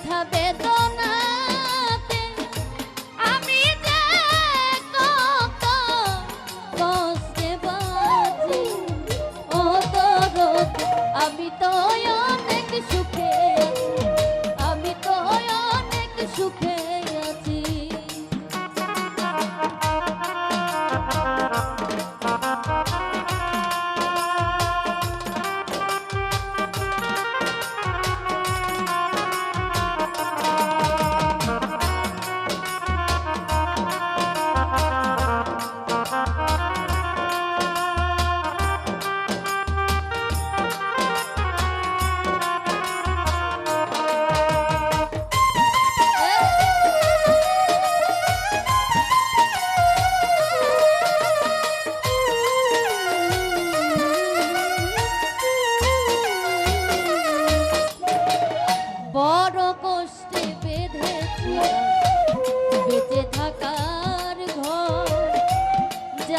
কথা বে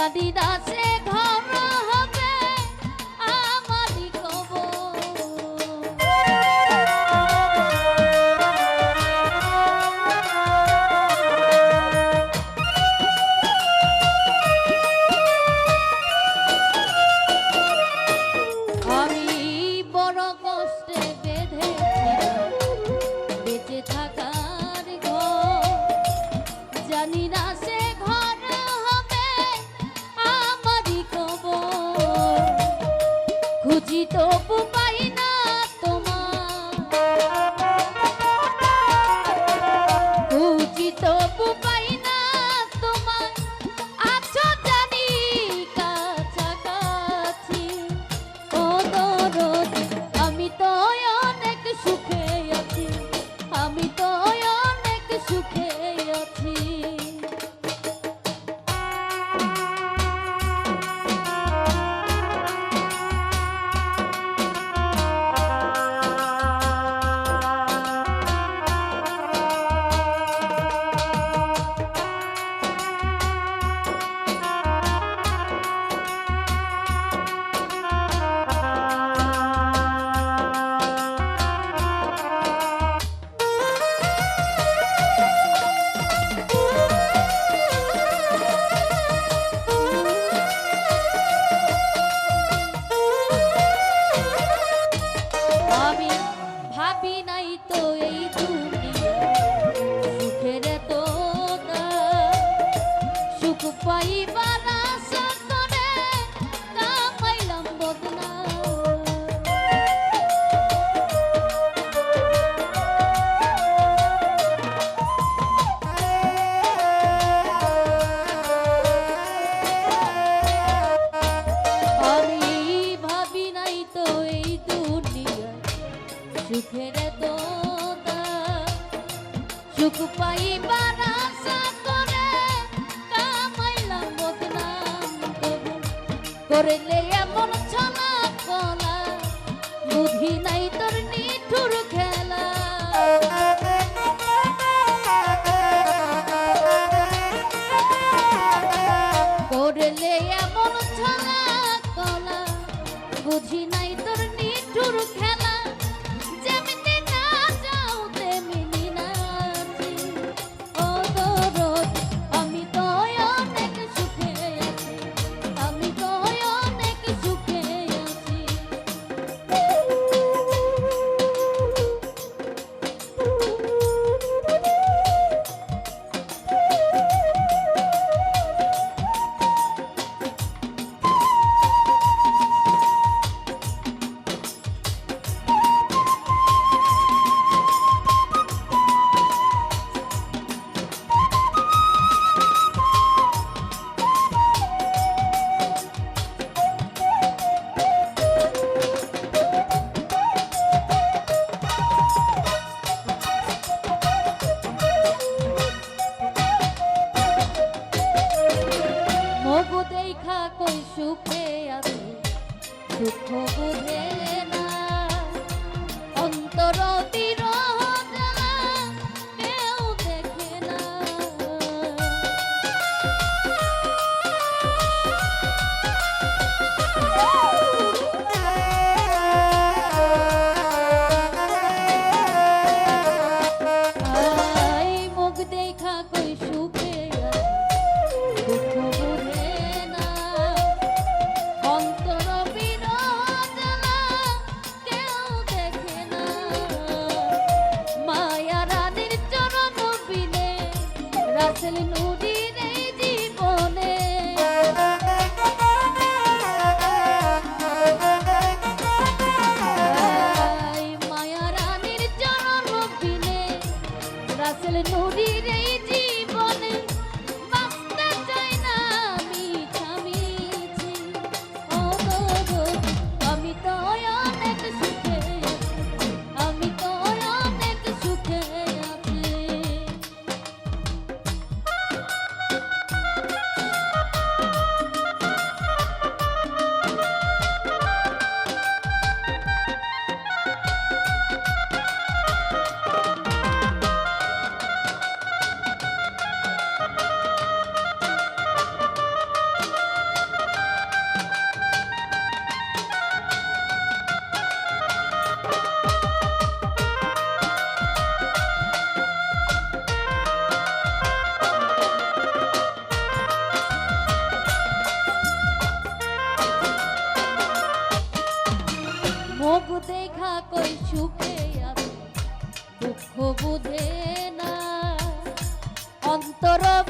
radida se তবু ভাবি ভাবি নাই তো এই তুমি সুখ পাইবার আশা করে কামাইলাম বদনাম করলে বুঝে আমি দুঃখ বুঝে 努力。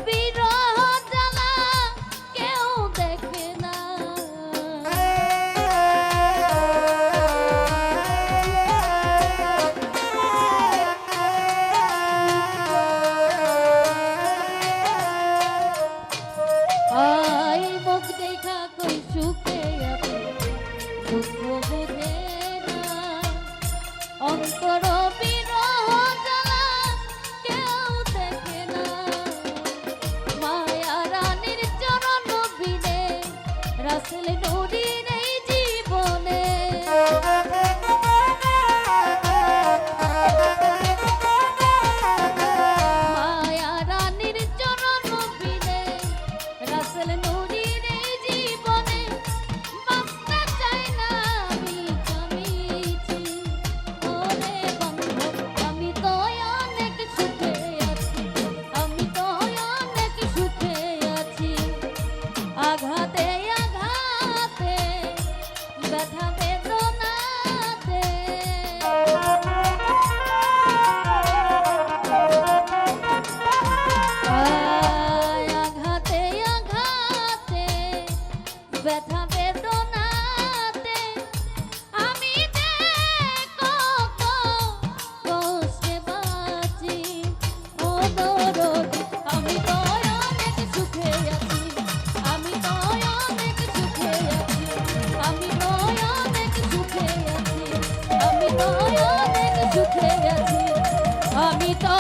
বিরহ Hustle ব্যথা অনেক সুখে আছি আমি তো